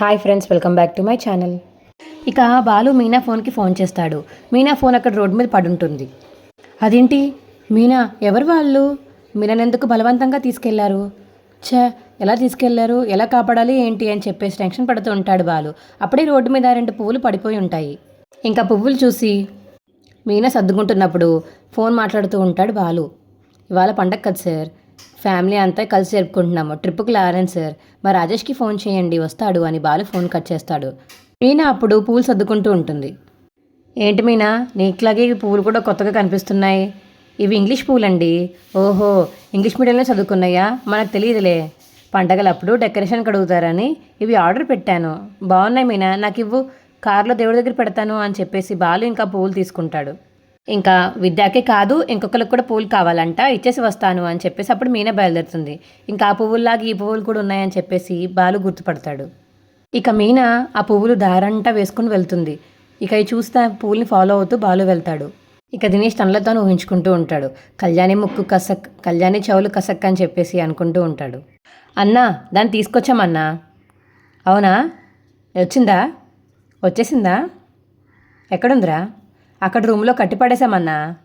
Hi friends welcome back to my channel ఇక బాలు మీనా ఫోన్కి phone చేస్తాడు. మీనా ఫోన్ అక్కడ రోడ్డు మీద పడుంటుంది. అదేంటి? మీనా ఎవరు వాళ్ళు? మీననెందుకు ఎందుకు బలవంతంగా తీసుకెళ్ళారు? ఛే ఎలా తీసుకెళ్ళారు? ఎలా కాపాడాలి? ఏంటి? అని చెప్పేసి టెన్షన్ పడుతూ ఉంటాడు బాలు. అప్పుడే రోడ్డు మీద రెండు పువ్వులు పడిపోయి ఉంటాయి. ఇంకా పువ్వులు చూసి మీనా సర్దుకుంటున్నప్పుడు ఫోన్ మాట్లాడుతూ ఉంటాడు బాలు. ఇవాళ పండగ కదా సార్? ఫ్యామిలీ అంతా కలిసి జరుపుకుంటున్నాము. ట్రిప్కి లారెన్ సార్ మా రాజేష్కి ఫోన్ చేయండి వస్తాడు అని బాలు ఫోన్ కట్ చేస్తాడు. మీనా అప్పుడు పూలు సర్దుకుంటూ ఉంటుంది. ఏంటి మీనా నీకులాగే పూలు పువ్వులు కూడా కొత్తగా కనిపిస్తున్నాయి. ఇవి ఇంగ్లీష్ పూలండి. ఓహో ఇంగ్లీష్ మీడియంలో చదువుకున్నాయా? మనకు తెలియదులే. పండగలప్పుడు డెకరేషన్ కడుగుతారని ఇవి ఆర్డర్ పెట్టాను. బాగున్నాయి మీనా నాకు ఇవ్వు కారులో దేవుడి దగ్గర పెడతాను అని చెప్పేసి బాలు ఇంకా పువ్వులు తీసుకుంటాడు. ఇంకా విద్యాకే కాదు ఇంకొకరికి కూడా పూలు కావాలంట ఇచ్చేసి వస్తాను అని చెప్పేసి అప్పుడు మీనా బయలుదేరుతుంది. ఇంకా ఆ పువ్వుల్లాగా ఈ పువ్వులు కూడా ఉన్నాయని చెప్పేసి బాలు గుర్తుపడతాడు. ఇక మీనా ఆ పువ్వులు దారంటా వేసుకుని వెళ్తుంది. ఇక అవి చూస్తే ఆ పువ్వుల్ని ఫాలో అవుతూ బాలు వెళ్తాడు. ఇక దినేష్ తనలో ఊహించుకుంటూ ఉంటాడు. కళ్యాణి ముక్కు కసక్ కళ్యాణి చెవులు కసక్ అని చెప్పేసి అనుకుంటూ ఉంటాడు. అన్నా దాన్ని తీసుకొచ్చామన్నా. అవునా? వచ్చిందా? వచ్చేసిందా? ఎక్కడుందిరా? అక్కడ రూమ్లో కట్టిపడేశామన్నా.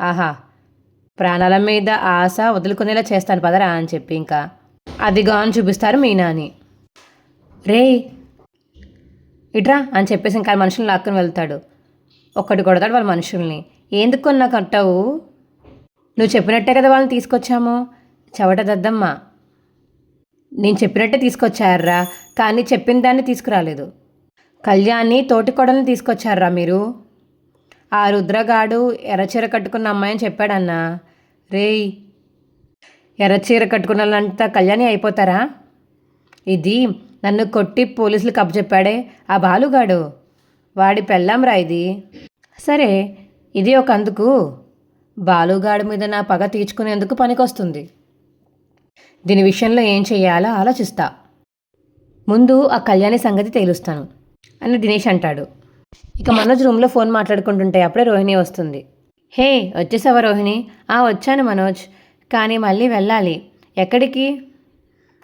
ఆహా ప్రాణాల మీద ఆశ వదులుకునేలా చేస్తాను పదరా అని చెప్పి ఇంకా. అదిగా అని చూపిస్తారు మీనా అని రే ఇట్రా అని చెప్పేసి ఇంకా మనుషుల్ని లాక్కుని వెళ్తాడు. ఒక్కటి కొడతాడు వాళ్ళ మనుషుల్ని. ఎందుకు కొన్నా కట్టావు? నువ్వు చెప్పినట్టే కదా వాళ్ళని తీసుకొచ్చాము. చెవట దద్దమ్మ. నేను చెప్పినట్టే తీసుకొచ్చారా? కానీ చెప్పిన దాన్ని తీసుకురాలేదు. కళ్యాణ్ని తోటి కొడల్ని తీసుకొచ్చారా మీరు? ఆ రుద్రగాడు ఎర్రచీర కట్టుకున్న అమ్మాయి అని చెప్పాడన్నా. రేయ్ ఎర్రచీర కట్టుకున్న వాళ్ళంతా కళ్యాణి అయిపోతారా? ఇది నన్ను కొట్టి పోలీసులు కప్పచెప్పాడే ఆ బాలుగాడు. వాడి పెళ్ళాంరా ఇది. సరే ఇది ఒక అందుకు. బాలుగాడి మీద నా పగ తీర్చుకునేందుకు పనికొస్తుంది. దీని విషయంలో ఏం చేయాలో ఆలోచిస్తా. ముందు ఆ కళ్యాణి సంగతి తేలుస్తాను అని దినేష్ అంటాడు. ఇక మనోజ్ రూమ్లో ఫోన్ మాట్లాడుకుంటుంటే అప్పుడే రోహిణి వస్తుంది. హే వచ్చేసావా రోహిణి? ఆ వచ్చాను మనోజ్. కానీ మళ్ళీ వెళ్ళాలి. ఎక్కడికి?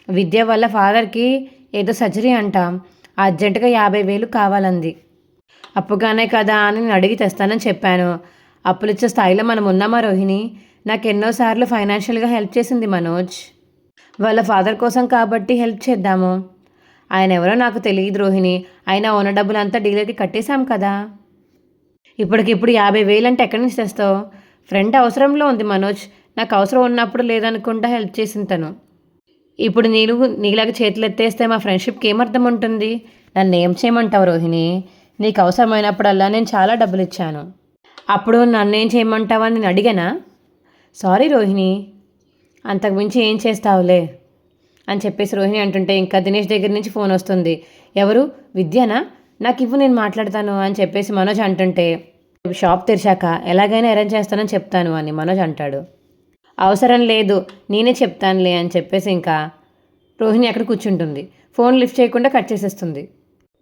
విద్య వల్ల ఫాదర్కి ఏదో సర్జరీ అంట. అర్జెంటుగా యాభై వేలు కావాలంది. అప్పుగానే కదా అని నేను అడిగి తెస్తానని చెప్పాను. అప్పులిచ్చే స్థాయిలో మనం ఉన్నామా రోహిణి? నాకు ఎన్నోసార్లు ఫైనాన్షియల్గా హెల్ప్ చేసింది మనోజ్. వాళ్ళ ఫాదర్ కోసం కాబట్టి హెల్ప్ చేద్దాము. ఆయన ఎవరో నాకు తెలియదు రోహిణి. అయినా ఉన్న డబ్బులంతా డీలర్కి కట్టేశాం కదా. ఇప్పటికిప్పుడు యాభై వేలు అంటే ఎక్కడి నుంచి తెస్తావు? ఫ్రెండ్ అవసరంలో ఉంది మనోజ్. నాకు అవసరం ఉన్నప్పుడు లేదనుకుంటా హెల్ప్ చేసింది తను ఇప్పుడు నీళ్ళు నీలాగా చేతులు ఎత్తేస్తే మా ఫ్రెండ్షిప్కి ఏమర్థం ఉంటుంది? నన్ను ఏం చేయమంటావు రోహిణి? నీకు అవసరమైనప్పుడల్లా నేను చాలా డబ్బులు ఇచ్చాను అప్పుడు నన్ను ఏం చేయమంటావని నేను అడిగానా? సారీ రోహిణి. అంతకుమించి ఏం చేస్తావులే? అని చెప్పేసి రోహిణి అంటుంటే ఇంకా దినేష్ దగ్గర నుంచి ఫోన్ వస్తుంది. ఎవరు? విద్యనా? నాకు ఇవ్వు నేను మాట్లాడతాను అని చెప్పేసి మనోజ్ అంటుంటే షాప్ తెరిచాక ఎలాగైనా అరేంజ్ చేస్తానని చెప్తాను అని మనోజ్ అంటాడు. అవసరం లేదు నేనే చెప్తానులే అని చెప్పేసి ఇంకా రోహిణి అక్కడ కూర్చుంటుంది. ఫోన్ లిఫ్ట్ చేయకుండా కట్ చేసేస్తుంది.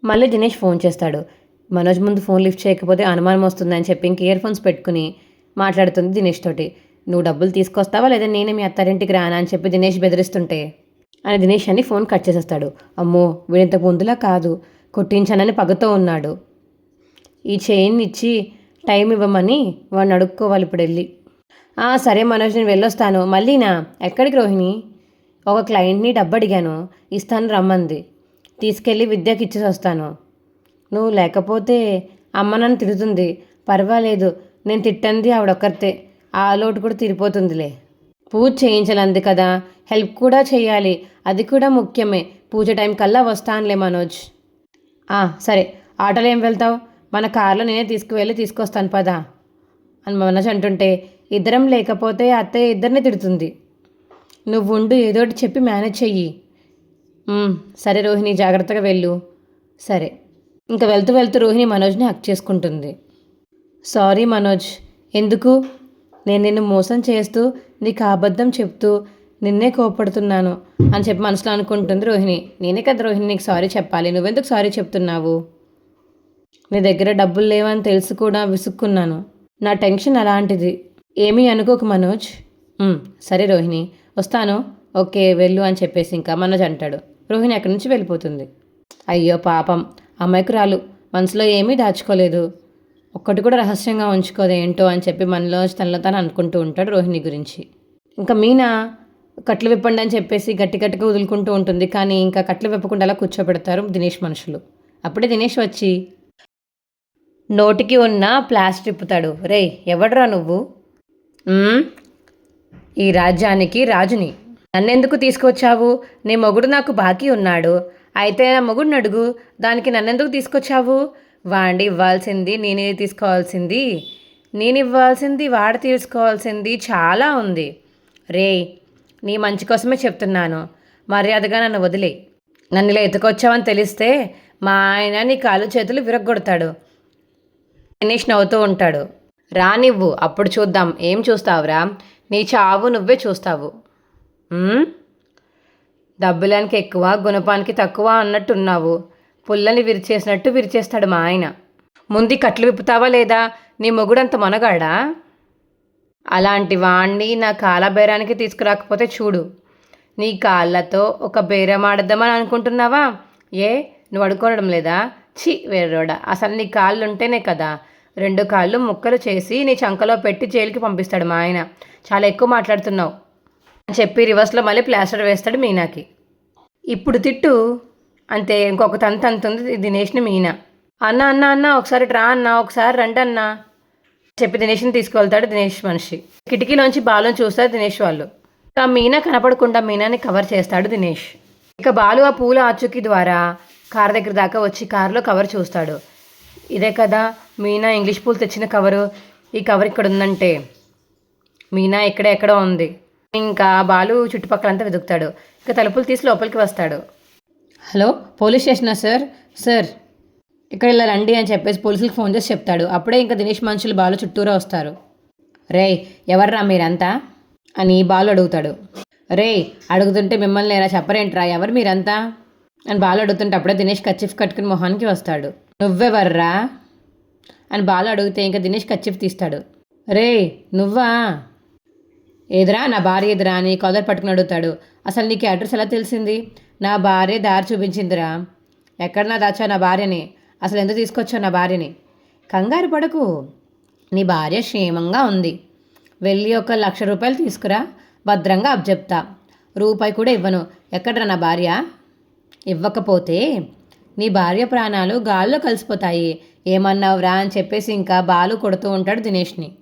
మళ్ళీ దినేష్ ఫోన్ చేస్తాడు. మనోజ్ ముందు ఫోన్ లిఫ్ట్ చేయకపోతే అనుమానం వస్తుందని చెప్పి ఇంక ఇయర్ ఫోన్స్ పెట్టుకుని మాట్లాడుతుంది దినేష్ తోటి. నువ్వు డబ్బులు తీసుకొస్తావా లేదా నేనే మీ అత్తారింటికి రానా? అని చెప్పి దినేష్ బెదిరిస్తుంటే అని దినేష్ అని ఫోన్ కట్ చేసేస్తాడు. అమ్మో వీడింత ముందులా కాదు. కొట్టించానని పగతో ఉన్నాడు. ఈ చైన్ ఇచ్చి టైం ఇవ్వమని వాడిని అడుక్కోవాలి ఇప్పుడు వెళ్ళి. సరే మనోజ్ నేను వెళ్ళొస్తాను. మళ్ళీనా ఎక్కడికి రోహిణి? ఒక క్లయింట్ని డబ్బు అడిగాను. ఇస్తాను రమ్మంది. తీసుకెళ్ళి విద్యకి ఇచ్చేసి వస్తాను. నువ్వు లేకపోతే అమ్మ నన్ను తిడుతుంది. పర్వాలేదు. నేను తిట్టంది ఆవిడొక్కరితే. ఆ లోటు కూడా తీరిపోతుందిలే. పూజ చేయించాలంది కదా. హెల్ప్ కూడా చేయాలి. అది కూడా ముఖ్యమే. పూజ టైం కల్లా వస్తానులే మనోజ్. "ఆ, సరే. ఆటోలో ఏం వెళ్తావు? మన కార్లో నేనే తీసుకువెళ్ళి తీసుకొస్తాను పదా. అని మనోజ్ అంటుంటే ఇద్దరం లేకపోతే అత్తయ్య ఇద్దరిని తిడుతుంది. నువ్వు ఉండు ఏదోటి చెప్పి మేనేజ్ చెయ్యి. సరే రోహిణి జాగ్రత్తగా వెళ్ళు. సరే. ఇంకా వెళ్తూ వెళ్తూ రోహిణి మనోజ్ని హక్ చేసుకుంటుంది. సారీ మనోజ్. ఎందుకు? నేను నిన్ను మోసం చేస్తూ నీకు అబద్ధం చెప్తూ నిన్నే కోపడుతున్నాను అని చెప్పి మనసులో అనుకుంటుంది రోహిణి. నేనే కదా రోహిణి నీకు సారీ చెప్పాలి. నువ్వెందుకు సారీ చెప్తున్నావు? నీ దగ్గర డబ్బులు లేవని తెలిసి కూడా విసుక్కున్నాను. నా టెన్షన్ అలాంటిది. ఏమీ అనుకోకు మనోజ్. సరే రోహిణి. వస్తాను. ఓకే వెళ్ళు అని చెప్పేసి ఇంకా మనోజ్ అంటాడు. రోహిణి అక్కడి నుంచి వెళ్ళిపోతుంది. అయ్యో పాపం. అమాయకురాలు. మనసులో ఏమీ దాచుకోలేదు. ఒక్కటి కూడా రహస్యంగా ఉంచుకోదు ఏంటో అని చెప్పి మనలో తనలో తను అనుకుంటూ ఉంటాడు రోహిణి గురించి. ఇంకా మీనా కట్లు విప్పండి అని చెప్పేసి గట్టి గట్టిగా వదులుకుంటూ ఉంటుంది. కానీ ఇంకా కట్లు విప్పకుండా అలా కూర్చోబెడతారు దినేష్ మనుషులు. అప్పుడే దినేష్ వచ్చి నోటికి ఉన్న ప్లాస్టర్ తిప్పుతాడు రే ఎవడ్రా నువ్వు? ఈ రాజ్యానికి రాజుని. నన్నెందుకు తీసుకొచ్చావు? నీ మొగుడు నాకు బాకీ ఉన్నాడు. అయితే నా మొగుడిని అడుగు. దానికి నన్నెందుకు తీసుకొచ్చావు? వాడి ఇవ్వాల్సింది నేనే తీసుకోవాల్సింది. నేను ఇవ్వాల్సింది వాడు తీసుకోవాల్సింది చాలా ఉంది. రే నీ మంచి కోసమే చెప్తున్నాను. మర్యాదగా నన్ను వదిలే. నన్ను ఇలా ఎత్తుకొచ్చావని తెలిస్తే మా ఆయన నీ కాలు చేతులు విరగొడతాడు గణేష్ నవ్వుతూ ఉంటాడు. రానివ్వు అప్పుడు చూద్దాం. ఏం చూస్తావురా? నీ చావు నువ్వే చూస్తావు. డబ్బులానికి ఎక్కువ గుణపానికి తక్కువ అన్నట్టున్నావు. పుల్లని విరిచేసినట్టు విరిచేస్తాడు మా ఆయన. ముందు కట్లు విప్పుతావా లేదా? నీ మొగుడంత మొనగాడా? అలాంటి వాణ్ణి నా కాల బేరానికి తీసుకురాకపోతే చూడు. నీ కాళ్ళతో ఒక బేరం ఆడద్దామని అనుకుంటున్నావా? ఏ? నువ్వు అడుకోవడం లేదా? ఛీ వేరోడా అసలు నీ కాళ్ళు ఉంటేనే కదా. రెండు కాళ్ళు ముక్కలు చేసి నీ చంకలో పెట్టి జైలుకి పంపిస్తాడు మా ఆయన. చాలా ఎక్కువ మాట్లాడుతున్నావు. అని చెప్పి రివర్స్లో మళ్ళీ ప్లాస్టర్ వేస్తాడు మీనాకి. ఇప్పుడు తిట్టు. అంతే ఇంకొక తంత అంతుంది దినేష్ని మీనా. అన్న అన్న అన్న ఒకసారి రా అన్న ఒకసారి రండి అన్న చెప్పి దినేష్ని తీసుకువెళ్తాడు దినేష్ మనిషి. కిటికీలోంచి బాలుని చూస్తారు దినేష్ వాళ్ళు. ఇక మీనా కనపడకుండా మీనాని కవర్ చేస్తాడు దినేష్. ఇక బాలు ఆ పూల ఆచుకి ద్వారా కార్ దగ్గర దాకా వచ్చి కారులో కవర్ చూస్తాడు. ఇదే కదా మీనా ఇంగ్లీష్ పూలు తెచ్చిన కవరు ఈ కవర్ ఇక్కడ ఉందంటే. మీనా ఇక్కడ ఎక్కడో ఉంది. ఇంకా బాలు చుట్టుపక్కలంతా వెతుకుతాడు. ఇక తలుపులు తీసి లోపలికి వస్తాడు. హలో పోలీస్ స్టేషనా సార్? సార్ ఇక్కడ ఇలా రండి అని చెప్పేసి పోలీసులకు ఫోన్ చేసి చెప్తాడు. అప్పుడే ఇంకా దినేష్ మనుషులు బాలు చుట్టూరా వస్తారు. రే ఎవర్రా మీరంతా? అని బాలు అడుగుతాడు. రే అడుగుతుంటే మిమ్మల్ని ఎలా చెప్పరేంట్రా? ఎవరు మీరంతా? అని బాలు అడుగుతుంటే అప్పుడే దినేష్ కచ్చిఫ్ కట్టుకుని మొహానికి వస్తాడు. నువ్వెవర్రా? అని బాలు అడిగితే ఇంకా దినేష్ కచ్చిఫ్ తీస్తాడు. రే నువ్వా? ఎదురా నా భార్య ఎదురా అని కాలర్ పట్టుకుని అడుగుతాడు. అసలు నీకు అడ్రస్ ఎలా తెలిసింది? నా భార్య దారి చూపించిందిరా. ఎక్కడ నా దాచా నా భార్యని? అసలు ఎందుకు తీసుకొచ్చావు నా భార్యని? కంగారు పడకు. నీ భార్య క్షేమంగా ఉంది. వెళ్ళి ఒక లక్ష రూపాయలు తీసుకురా. భద్రంగా అబ్జెప్తా రూపాయి కూడా ఇవ్వను. ఎక్కడ్రా నా భార్య? ఇవ్వకపోతే నీ భార్య ప్రాణాలు గాల్లో కలిసిపోతాయి. ఏమన్నావురా అని చెప్పేసి ఇంకా బాలు కొడుతూ ఉంటాడు దినేష్ని.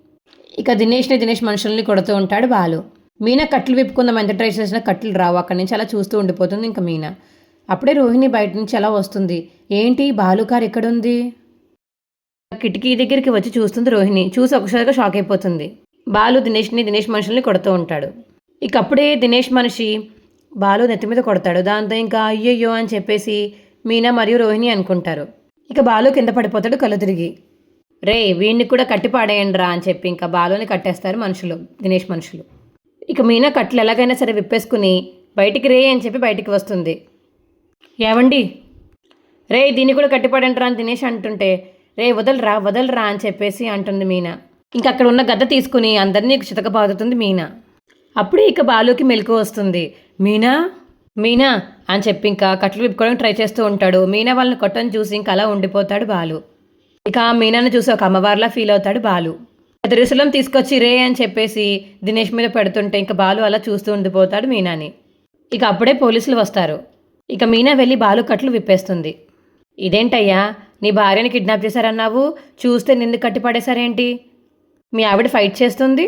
ఇక దినేష్ని దినేష్ మనుషుల్ని కొడుతూ ఉంటాడు బాలు. మీనా కట్లు విప్పుకుందాం ఎంత ట్రై చేసినా కట్లు రావు. అక్కడి నుంచి అలా చూస్తూ ఉండిపోతుంది ఇంకా మీనా. అప్పుడే రోహిణి బయట నుంచి అలా వస్తుంది. ఏంటి? బాలుకారు ఎక్కడుంది? కిటికీ దగ్గరికి వచ్చి చూస్తుంది రోహిణి. చూసి ఒకసారిగా షాక్ అయిపోతుంది. బాలు దినేష్ని దినేష్ మనుషుల్ని కొడుతూ ఉంటాడు. ఇక అప్పుడే దినేష్ మనిషి బాలు నెత్తి మీద కొడతాడు. దాంతో ఇంకా అయ్యయ్యో అని చెప్పేసి మీనా మరియు రోహిణి అనుకుంటారు. ఇక బాలు కింద పడిపోతాడు కళ్ళు తిరిగి. రే వీడిని కూడా కట్టి పాడేయండి రా అని చెప్పి ఇంకా బాలుని కట్టేస్తారు మనుషులు దినేష్ మనుషులు. ఇక మీనా కట్లు ఎలాగైనా సరే విప్పేసుకుని బయటికి రే అని చెప్పి బయటికి వస్తుంది. ఏమండి రే దీన్ని కూడా కట్టిపడండి రా అని దినేష్ అంటుంటే రే వదలరా వదలరా అని చెప్పేసి అంటుంది మీనా. ఇంకా అక్కడ ఉన్న గద్ద తీసుకుని అందరినీ చితకబాదుతుంది మీనా. అప్పుడే ఇక బాలుకి మెలకు వస్తుంది. మీనా? మీనా అని చెప్పి ఇంకా కట్లు విప్పుకోవడానికి ట్రై చేస్తూ ఉంటాడు. మీనా వాళ్ళని కొట్టని చూసి ఇంకా అలా ఉండిపోతాడు బాలు. ఇక మీనాను చూసి ఒక అమ్మవారిలా ఫీల్ అవుతాడు బాలు. త్రిశూలం తీసుకొచ్చి రే అని చెప్పేసి దినేష్ మీద పెడుతుంటే ఇంకా బాలు అలా చూస్తూ ఉండిపోతాడు మీనాని. ఇక అప్పుడే పోలీసులు వస్తారు. ఇక మీనా వెళ్ళి బాలు కట్లు విప్పేస్తుంది. ఇదేంటయ్యా నీ భార్యని కిడ్నాప్ చేశారన్నావు? చూస్తే నిన్ను కట్టిపడేశారేంటి మీ ఆవిడ ఫైట్ చేస్తుంది?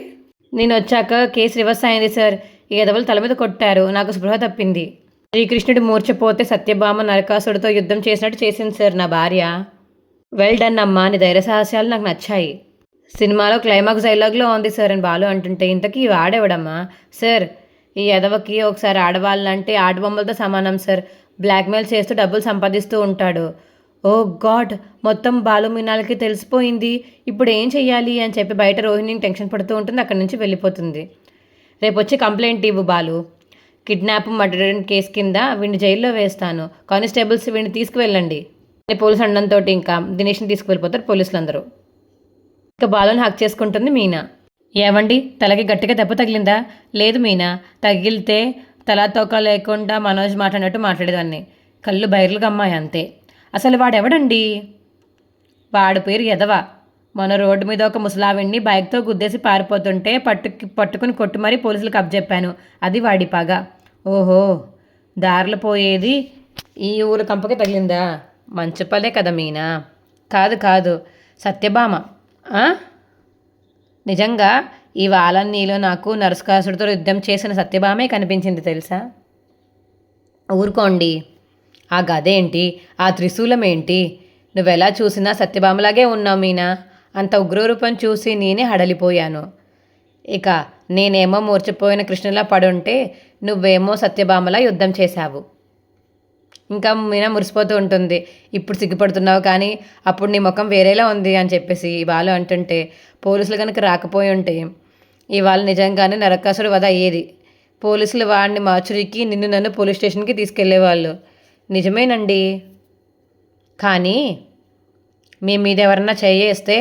నేను వచ్చాక కేసు రివర్స్ అయింది సార్. ఏదవలు తల మీద కొట్టారు. నాకు స్పృహ తప్పింది. శ్రీకృష్ణుడు మూర్చపోతే సత్యభామ నరకాసుడితో యుద్ధం చేసినట్టు చేసింది సార్ నా భార్య. వెల్ డన్ అమ్మా. నీ ధైర్య సాహసాలు నాకు నచ్చాయి. సినిమాలో క్లైమాక్స్ డైలాగ్లో ఉంది సార్ అని బాలు అంటుంటే ఇంతకీ ఆడేవాడమ్మా సార్ ఈ ఎదవకి ఒకసారి ఆడవాళ్ళంటే ఆడబొమ్మలతో సమానం సార్. బ్లాక్మెయిల్ చేస్తూ డబ్బులు సంపాదిస్తూ ఉంటాడు. ఓ గాడ్ మొత్తం బాలు మీనాలకి తెలిసిపోయింది. ఇప్పుడు ఏం చెయ్యాలి అని చెప్పి బయట రోహిణి టెన్షన్ పడుతూ ఉంటుంది. అక్కడి నుంచి వెళ్ళిపోతుంది. రేపు వచ్చి కంప్లైంట్ ఇవ్వు బాలు. కిడ్నాప్ మర్డర్ కేసు కింద వీడిని జైల్లో వేస్తాను. కానిస్టేబుల్స్ వీడిని తీసుకువెళ్ళండి. పోలీసు అండంతో ఇంకా దినేష్ని తీసుకువెళ్ళిపోతారు పోలీసులు అందరూ ఇక బాలుని హక్ చేసుకుంటుంది మీనా. ఏవండి? తలకి గట్టిగా దెబ్బ తగిలిందా? లేదు మీనా. తగిలితే తలా తోక లేకుండా మనోజ్ మాట్లాడినట్టు మాట్లాడేదాన్ని. కళ్ళు బైర్లుగా అమ్మాయి అంతే. అసలు వాడెవడండి? వాడి పేరు ఎదవ మన రోడ్డు మీద ఒక ముసలావిడిని బైక్తో గుద్దేసి పారిపోతుంటే పట్టుకు పట్టుకుని కొట్టి మరీ పోలీసులకు అప్పచెప్పాను అది వాడి పగ. ఓహో! దారిలో పోయేది ఈ ఊరు కంపకి తగిలిందా? మంచపలే కదా మీనా? కాదు కాదు. సత్యభామ. నిజంగా ఈ వాలన్నీలో నాకు నరసకాసుడితో యుద్ధం చేసిన సత్యభామే కనిపించింది తెలుసా? ఊరుకోండి. ఆ గదేంటి? ఆ త్రిశూలం ఏంటి నువ్వెలా చూసినా సత్యభామలాగే ఉన్నావు మీనా. అంత ఉగ్రరూపం చూసి నేనే హడలిపోయాను. ఇక నేనేమో మూర్చిపోయిన కృష్ణులా పడుంటే నువ్వేమో సత్యభామలా యుద్ధం చేశావు. ఇంకా మీనా మురిసిపోతూ ఉంటుంది. ఇప్పుడు సిగ్గుపడుతున్నావు కానీ అప్పుడు నీ ముఖం వేరేలా ఉంది అని చెప్పేసి బాలు అంటుంటే పోలీసులు కనుక రాకపోయి ఉంటే ఇవాళ నిజంగానే నరకాసుడు వధ అయ్యేది. పోలీసులు వాడిని మార్చురికి నిన్ను నన్ను పోలీస్ స్టేషన్కి తీసుకెళ్ళేవాళ్ళు. నిజమేనండి. కానీ మీ మీద ఎవరన్నా చేయేస్తే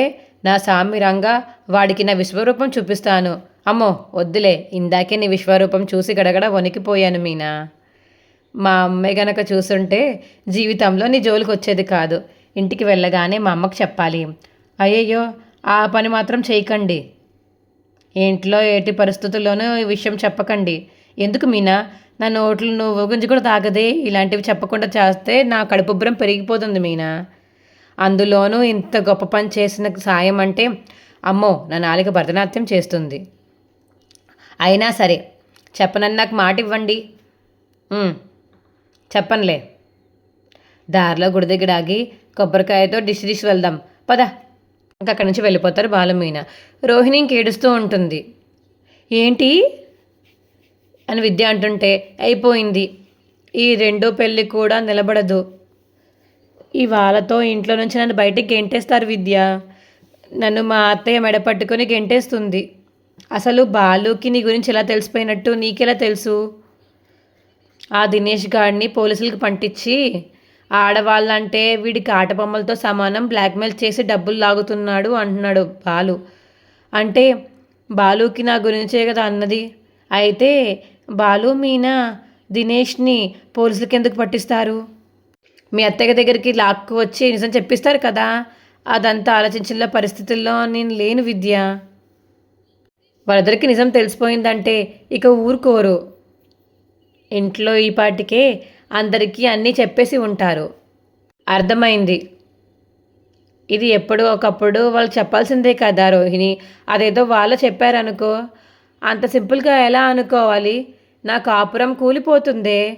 నా సామిరంగా వాడికి నా విశ్వరూపం చూపిస్తాను. అమ్మో వద్దులే. ఇందాకే నీ విశ్వరూపం చూసి గడగడ వణికిపోయాను మీనా. మా అమ్మాయి గనక చూసుంటే జీవితంలో నీ జోలికి వచ్చేది కాదు. ఇంటికి వెళ్ళగానే మా అమ్మకు చెప్పాలి. అయ్యయ్యో ఆ పని మాత్రం చేయకండి. ఇంట్లో ఏటి పరిస్థితుల్లోనూ ఈ విషయం చెప్పకండి. ఎందుకు మీనా? నా నోట్లు నువ్వు గురించి కూడా తాగదే. ఇలాంటివి చెప్పకుండా చేస్తే నా కడుపుబ్బరం పెరిగిపోతుంది మీనా. అందులోనూ ఇంత గొప్ప పని చేసిన సాయం అంటే అమ్మో నా నాలుక భరతనాట్యం చేస్తుంది. అయినా సరే చెప్పనని నాకు మాట ఇవ్వండి చెప్పనులే. దారిలో గుడి దగ్గర ఆగి కొబ్బరికాయతో డిష్ డిష్ వెళ్దాం. పద. ఇంకా అక్కడి నుంచి వెళ్ళిపోతారు బాలమీన. రోహిణి ఇంకేడుస్తూ ఉంటుంది. ఏంటి? అని విద్య అంటుంటే అయిపోయింది. ఈ రెండో పెళ్ళి కూడా నిలబడదు. ఈ వాళ్ళతో ఇంట్లో నుంచి నన్ను బయటికి గెంటేస్తారు విద్య. నన్ను మా అత్తయ్య మెడ పట్టుకొని గెంటేస్తుంది. అసలు బాలుకి నీ గురించి ఎలా తెలిసిపోయినట్టు నీకెలా తెలుసు? ఆ దినేష్ గాడిని పోలీసులకు పంపించి ఆడవాళ్ళంటే వీడికి ఆటబొమ్మలతో సమానం బ్లాక్మెయిల్ చేసి డబ్బులు లాగుతున్నాడు అంటున్నాడు బాలు. అంటే బాలుకి నా గురించే కదా అన్నది. అయితే బాలు మీనా దినేష్ని పోలీసులకి ఎందుకు పట్టిస్తారు? మీ అత్తయ్య దగ్గరికి లాక్కు వచ్చి నిజం చెప్పిస్తారు కదా. అదంతా ఆలోచించిన పరిస్థితుల్లో నేను లేను విద్య. వాళ్ళిద్దరికి నిజం తెలిసిపోయిందంటే ఇక ఊరుకోరు. ఇంట్లో ఈ పాటికే అందరికీ అన్నీ చెప్పేసి ఉంటారు. అర్థమైంది. ఇది ఎప్పుడో ఒకప్పుడు వాళ్ళు చెప్పాల్సిందే కదా రోహిణి. అదేదో వాళ్ళు చెప్పారనుకో. అంత సింపుల్గా ఎలా అనుకోవాలి? నా కాపురం కూలిపోతుందే.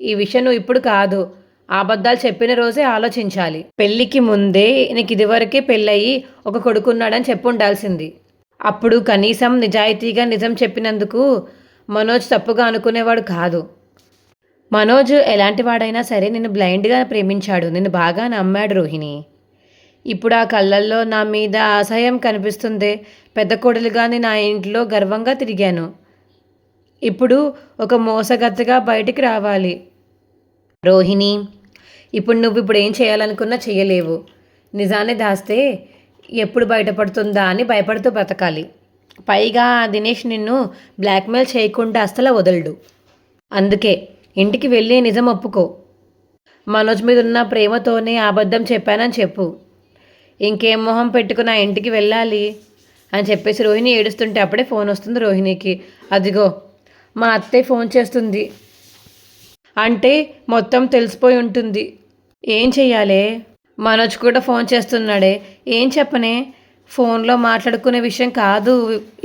ఈ విషయం నువ్వు ఇప్పుడు కాదు. అబద్ధాలు చెప్పిన రోజే ఆలోచించాలి. పెళ్ళికి ముందే నీకు ఇదివరకే పెళ్ళయి ఒక కొడుకున్నాడని చెప్పు ఉండాల్సింది. అప్పుడు కనీసం నిజాయితీగా నిజం చెప్పినందుకు మనోజ్ తప్పుగా అనుకునేవాడు కాదు. మనోజ్ ఎలాంటి వాడైనా సరే నిన్ను బ్లైండ్గా ప్రేమించాడు. నిన్ను బాగా నమ్మాడు రోహిణి. ఇప్పుడు ఆ కళ్ళల్లో నా మీద అసహ్యం కనిపిస్తుంది. పెద్ద కొడలుగాని నా ఇంట్లో గర్వంగా తిరిగాను. ఇప్పుడు ఒక మోసగత్తగా బయటికి రావాలి. రోహిణి ఇప్పుడు నువ్వు ఇప్పుడు ఏం చేయాలనుకున్నా చేయలేవు నిజాన్ని దాస్తే ఎప్పుడు బయటపడుతుందా అని భయపడుతూ బ్రతకాలి. పైగా ఆ దినేష్ నిన్ను బ్లాక్మెయిల్ చేయకుండా అస్సలు వదలడు. అందుకే ఇంటికి వెళ్ళి నిజం ఒప్పుకో. మనోజ్ మీద ఉన్న ప్రేమతోనే అబద్ధం చెప్పానని చెప్పు. ఇంకేం మొహం పెట్టుకుని ఆ ఇంటికి వెళ్ళాలి? అని చెప్పేసి రోహిణి ఏడుస్తుంటే అప్పుడే ఫోన్ వస్తుంది రోహిణికి. అదిగో మా అత్తయ్య ఫోన్ చేస్తుంది. అంటే మొత్తం తెలిసిపోయి ఉంటుంది. ఏం చెయ్యాలి? మనోజ్ కూడా ఫోన్ చేస్తున్నాడే. ఏం చెప్పనే? ఫోన్లో మాట్లాడుకునే విషయం కాదు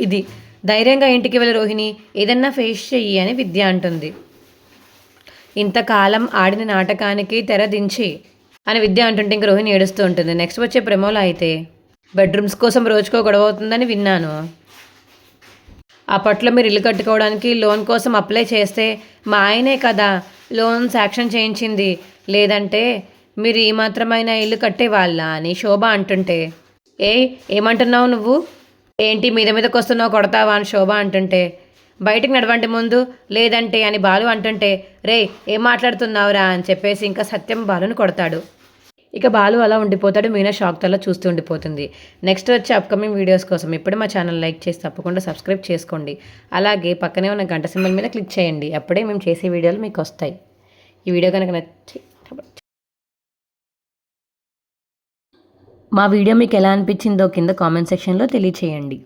ఇది. ధైర్యంగా ఇంటికి వెళ్ళి రోహిణి ఏదన్నా ఫేస్ చెయ్యి అని విద్య అంటుంది. ఇంతకాలం ఆడిన నాటకానికి తెర దించి అని విద్య అంటుంటే ఇంక రోహిణి ఏడుస్తూ ఉంటుంది. నెక్స్ట్ వచ్చే ప్రెమోలో అయితే బెడ్రూమ్స్ కోసం రోజుకో గొడవ అవుతుందని విన్నాను. అప్పట్లో మీరు ఇల్లు కట్టుకోవడానికి లోన్ కోసం అప్లై చేస్తే మా ఆయనే కదా లోన్ శాంక్షన్ చేయించింది. లేదంటే మీరు ఈ మాత్రమైన ఇల్లు కట్టేవాళ్ళ అని శోభ అంటుంటే ఏ ఏమంటున్నావు నువ్వు? ఏంటి మీద మీదకి వస్తున్నావు కొడతావా అని శోభ అంటుంటే. బయటికి నడవండి ముందు లేదంటే అని బాలు అంటుంటే రే ఏం మాట్లాడుతున్నావురా అని చెప్పేసి ఇంకా సత్యం బాలుని కొడతాడు. ఇక బాలు అలా ఉండిపోతాడు మీనా షాక్తో చూస్తూ ఉండిపోతుంది. నెక్స్ట్ వచ్చే అప్కమింగ్ వీడియోస్ కోసం ఇప్పుడు మా ఛానల్ లైక్ చేసి తప్పకుండా సబ్స్క్రైబ్ చేసుకోండి. అలాగే పక్కనే ఉన్న గంట సింబల్ మీద క్లిక్ చేయండి. అప్పుడే మేము చేసే వీడియోలు మీకు వస్తాయి. ఈ వీడియో కనుక నచ్చి మా వీడియో మీకు ఎలా అనిపించిందో కింద కామెంట్ సెక్షన్లో తెలియచేయండి.